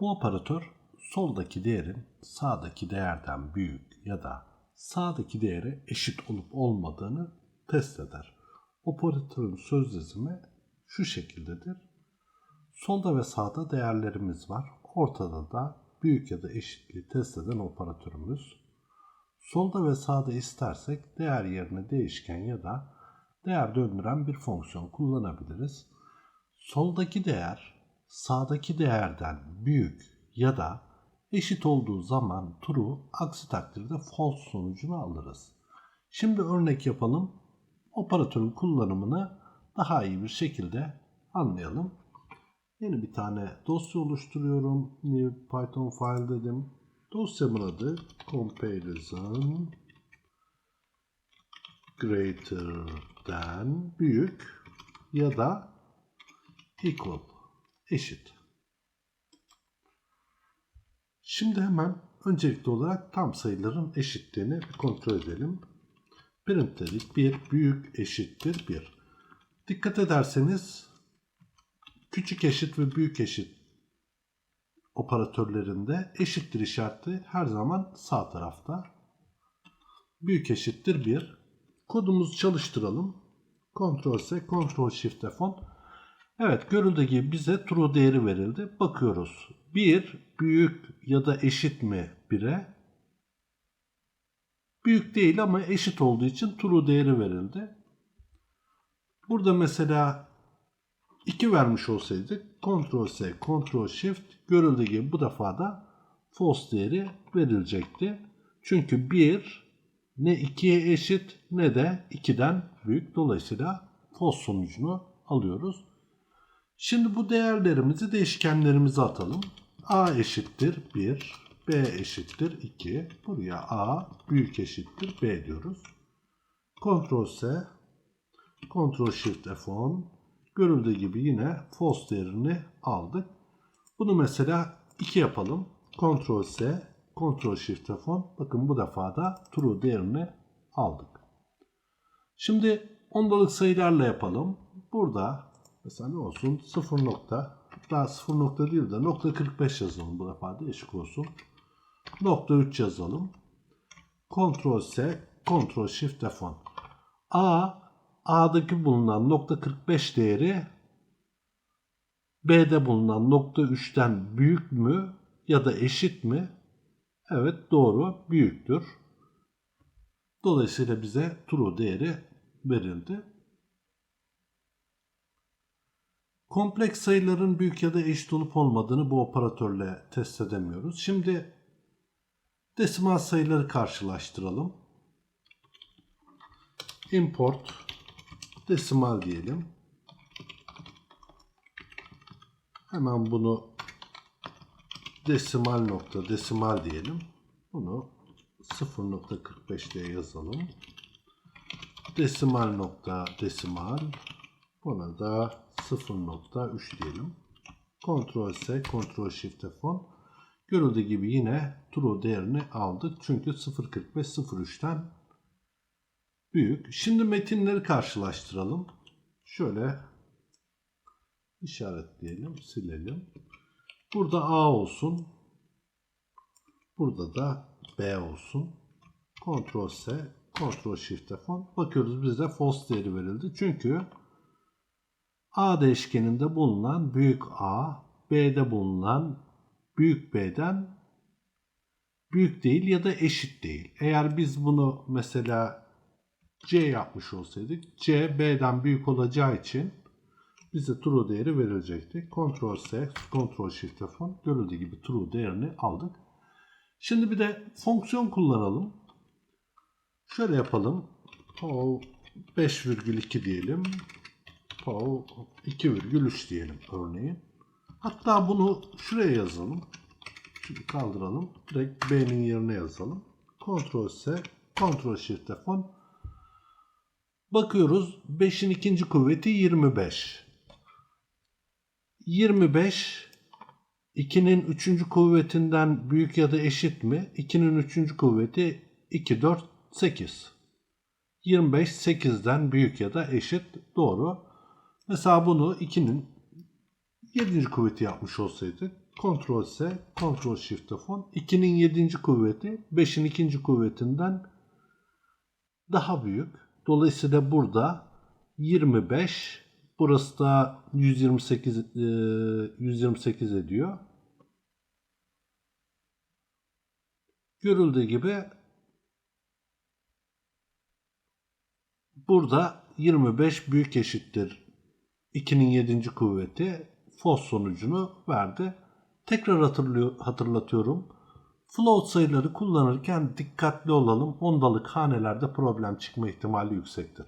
Bu operatör soldaki değerin sağdaki değerden büyük ya da sağdaki değere eşit olup olmadığını test eder. Operatörün sözleşimi şu şekildedir. Solda ve sağda değerlerimiz var. Ortada da büyük ya da eşitliği test eden operatörümüz. Solda ve sağda istersek değer yerine değişken ya da değer döndüren bir fonksiyon kullanabiliriz. Soldaki değer sağdaki değerden büyük ya da eşit olduğu zaman true, aksi takdirde false sonucunu alırız. Şimdi örnek yapalım. Operatörün kullanımını daha iyi bir şekilde anlayalım. Yeni bir tane dosya oluşturuyorum. New Python file dedim. Dosyamın adı comparison greater than büyük ya da equal eşit. Şimdi hemen öncelikli olarak tam sayıların eşitliğini kontrol edelim. Print dedik 1 büyük eşittir 1. Dikkat ederseniz küçük eşit ve büyük eşit operatörlerinde eşittir işareti her zaman sağ tarafta. Büyük eşittir 1. Kodumuzu çalıştıralım. Ctrl S, Ctrl Shift F10. Evet görüldüğü gibi bize true değeri verildi. Bakıyoruz. 1 büyük ya da eşit mi 1'e? Büyük değil ama eşit olduğu için true değeri verildi. Burada mesela 2 vermiş olsaydık Ctrl S, Ctrl Shift görüldüğü gibi bu defa da false değeri verilecekti. Çünkü 1 ne 2'ye eşit ne de 2'den büyük. Dolayısıyla false sonucunu alıyoruz. Şimdi bu değerlerimizi değişkenlerimize atalım. A eşittir 1, B eşittir 2. Buraya A büyük eşittir B diyoruz. Ctrl S, Ctrl Shift F10. Görüldüğü gibi yine false değerini aldık. Bunu mesela 2 yapalım. Ctrl S, Ctrl Shift F10. Bakın bu defa da true değerini aldık. Şimdi ondalık sayılarla yapalım. Burada mesela ne olsun 0 nokta daha 0 nokta değil de nokta 45 yazalım bu defa değişik olsun. Nokta 3 yazalım. Ctrl S, Ctrl Shift F10. A, A'daki bulunan nokta 45 değeri B'de bulunan nokta 3'ten büyük mü ya da eşit mi? Evet doğru büyüktür. Dolayısıyla bize true değeri verildi. Kompleks sayıların büyük ya da eşit olup olmadığını bu operatörle test edemiyoruz. Şimdi desimal sayıları karşılaştıralım. Import desimal diyelim. Hemen bunu desimal nokta desimal diyelim. Bunu 0.45 diye yazalım. Desimal nokta desimal. Buna da 0.3 diyelim. Ctrl S, Ctrl Shift F10. Görüldüğü gibi yine true değerini aldık. Çünkü 0.45 0.3'ten büyük. Şimdi metinleri karşılaştıralım. Şöyle işaretleyelim, silelim. Burada A olsun. Burada da B olsun. Ctrl S, Ctrl Shift F10. Bakıyoruz bize false değeri verildi. Çünkü A değişkeninde bulunan büyük A, B'de bulunan büyük B'den büyük değil ya da eşit değil. Eğer biz bunu mesela C yapmış olsaydık C B'den büyük olacağı için bize true değeri verilecekti. Ctrl S, Ctrl Shift F10 görüldüğü gibi true değerini aldık. Şimdi bir de fonksiyon kullanalım. Şöyle yapalım. O 5,2 diyelim. Pow 2,3 diyelim örneğin. Hatta bunu şuraya yazalım. Şimdi kaldıralım. Direkt B'nin yerine yazalım. Ctrl S, Ctrl Shift F10. Bakıyoruz 5'in ikinci kuvveti 25. 25 2'nin üçüncü kuvvetinden büyük ya da eşit mi? 2'nin üçüncü kuvveti 2, 4, 8. 25 8'den büyük ya da eşit doğru. Mesela bunu 2'nin 7. kuvveti yapmış olsaydık Ctrl S, Ctrl Shift F10. 2'nin 7. kuvveti 5'in 2. kuvvetinden daha büyük. Dolayısıyla burada 25 burası da 128 e, 128 ediyor. Görüldüğü gibi burada 25 büyük eşittir 2'nin 7. kuvveti false sonucunu verdi. Tekrar hatırlatıyorum. Float sayıları kullanırken dikkatli olalım. Ondalık hanelerde problem çıkma ihtimali yüksektir.